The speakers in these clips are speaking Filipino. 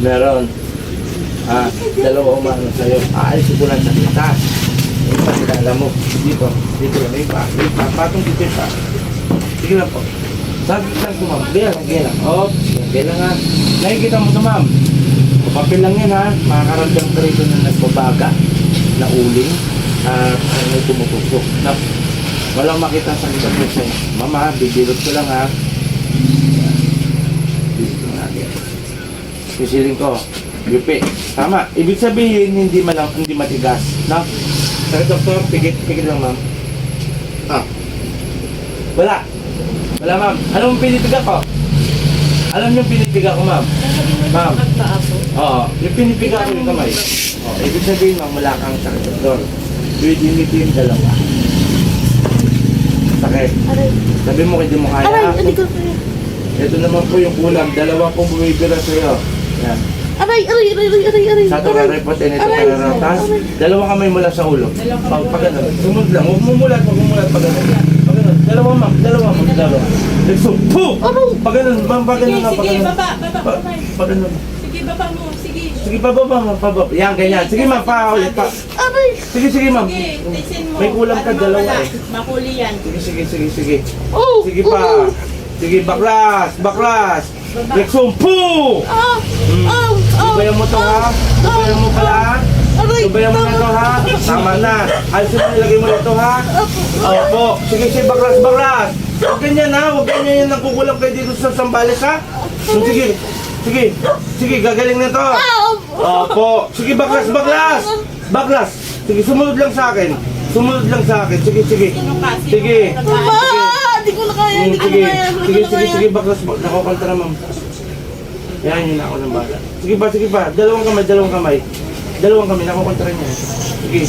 Meron. Ah, dalawa umano sa'yo. Aalis ko lang sa kita. Yung pakilala mo. Dito. Dito lang. May pa. May pa. Patong dito yung pa. Sige lang po. Sabi lang ko ma'am. Kaya lang. Kaya lang. Oh, kaya lang. Nakikita mo to ma'am. Papel lang yan ha. Makakaramdam ka rito na nagbabaga. Na uling. At may tumutusok. Na, walang makita sa kita mo sa'yo. Mama, bibirot ko lang ha. Dito natin. Sisiling ko. Yupi. Tama. Ibig sabihin, hindi malang, hindi matigas. No? Sabi doktor, pigit, pigit lang ma'am. Ah. Wala. Wala ma'am. Anong pinipiga ko? Alam niyo yung pinipiga ko ma'am? Ma'am. Oo. Yung pinipiga ko yung kamay. Oh, ibig sabihin ma'am, wala kang sakit doktor. Pwede nito yung dalawa. Sakit. Sabi mo, hindi mo kaya. Aray, hindi ko kaya. Ito naman po yung kulam. Dalawa pong bumibira sa'yo. Yan. Aray, aray, aray, aray, aray, aray. Sa ito aray. report and ito Aray, kararatas. Dalawa kamay mula sa ulo. Pag pag ano, sumunod lang. Huwag mo mulat, huwag mo mulat pag ano. Pag ano, dalawa ma'am, dalawa ma'am, dalawa. Nagso, po! Aray. Pag ano, ma'am, pag ano Sige, na, pag sige, ano. baba, baba, Pa- baba. Pag ano. Sige, baba mo. Sige. Sige, pababa ma'am, pababa. Yan, ganyan. Sige ma'am, pa ulit pa. Aray. Sige, sige ma'am. Sige, mo. May kulang ka dalawa eh. Mahuli yan. Sige, sige, sige, sige. Oh. Sige pa. Sige, baklas, baklas. Baba. Nagso, po! Ah. Hmm. Ah. Ah. Subayan mo to ha? Subayan mo pala ha? Aray. Subayan mo na to ha? Tama na. Ayos mo nilagay mo na to ha? Opo. Sige, sige, baklas, baklas. Huwag ganyan ha? Huwag ganyan yung nagkukulang kayo dito sa sambales ha? Hmm, Sige. Sige. Sige, gagaling na to. Ah. Opo. Sige, baklas, baklas. Baklas. Sige, sumunod lang sa akin. Sumunod lang sa akin. Sige, sige. Sino Sige. Ko na sige, sige, na sige, kaya. sige, baklas, bak- nakukontra na ma'am. Yan, yun na ako ng bala. Sige pa, sige pa, dalawang kamay, dalawang kamay. Dalawang kamay, nakukontra niya. Sige,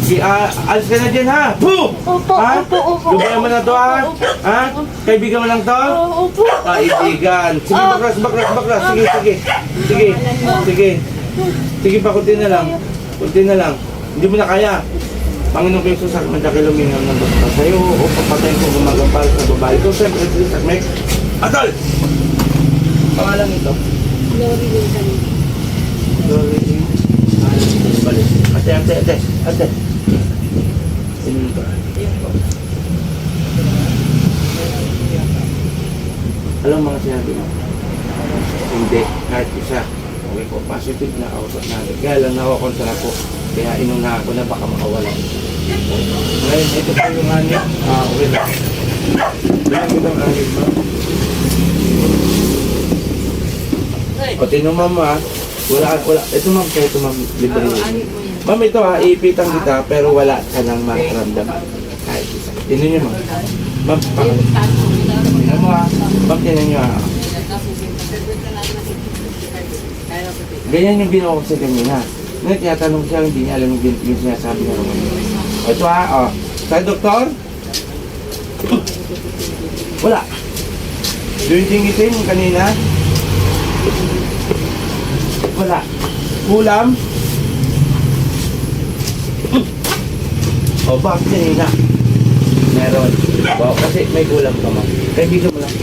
sige, ah, alis ka na dyan ha! Boo! Opo, Ha? opo, opo. Lubayan mo na to ha? Ha? Kaibigan mo lang to? Opo. Kaibigan. Sige, Ah. baklas, baklas, baklas. Sige, sige. Sige, sige. Sige pa, kunti na lang. Kunti na lang. Hindi mo na kaya. Panginoon ko Jesus, mandakil lumingaw ng basta sa'yo o papatayin ko gumagampal sa babae ko. Siyempre, Jesus, Mek. Atol! Pangalan nito? Glory. Balik. Ate, ate, ate, ate. Sino nito? Alam mga sinabi mo? Hindi, kahit isa. Okay po, positive na output natin. Kaya lang nawakontra ko. Kaya inuna ako na baka makawala. Ngayon, ito po yung anip. Ah, okay na. Ko ng anip mo. O, tino mama, wala, wala. Ito ma'am, kaya ito ma'am, libre. Ma'am, ito ha, iipitan kita, pero wala ka nang makaramdaman. Kahit isa. Tino nyo ma'am. Ma'am, pangalan. Tingnan mo ha. Ma'am, tingnan nyo ha. Ganyan yung ginawa ko sa kanina. Ngayon, tinatanong siya, hindi niya alam yung, yung sinasabi niya naman. Ito ha, o. Sa doktor? Wala. Yung tingitin kanina? Wala. Kulam? O, bakit kanina? Meron. O, kasi may kulam ka mo. Kaibigan mo lang.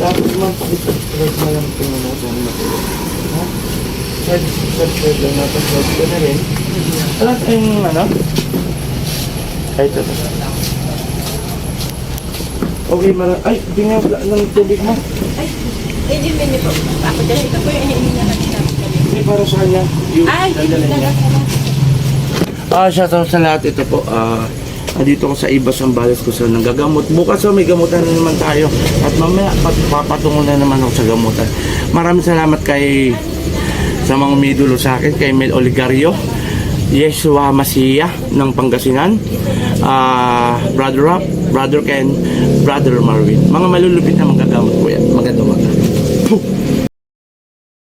Tapos man, pakita. Right mo lang tulog. Ha? Shed lang na. Tapos shed ko na rin. Alam yung ano? Ay, ito. Okay, mara. Ay, tingnan wala ng tubig mo. Ay, hindi, hindi po. Ako dyan. Ito po yung iniinom na natin namin. Hindi para sa kanya. Yung Ay, hindi niya. Ah, shout out sa lahat. Ito po, ah, andito ko sa Ibas Sambales ko sa nanggagamot. Bukas oh, may gamutan na naman tayo. At mamaya, pat, papatungo na naman ako sa gamutan. Maraming salamat kay sa mga umidulo sa akin, kay Mel Oligario, Yeshua Masiya ng Pangasinan, ah, Brother Rob, Brother Ken, Brother Marvin. Mga malulupit na manggagamot po yan. Magandang umaga.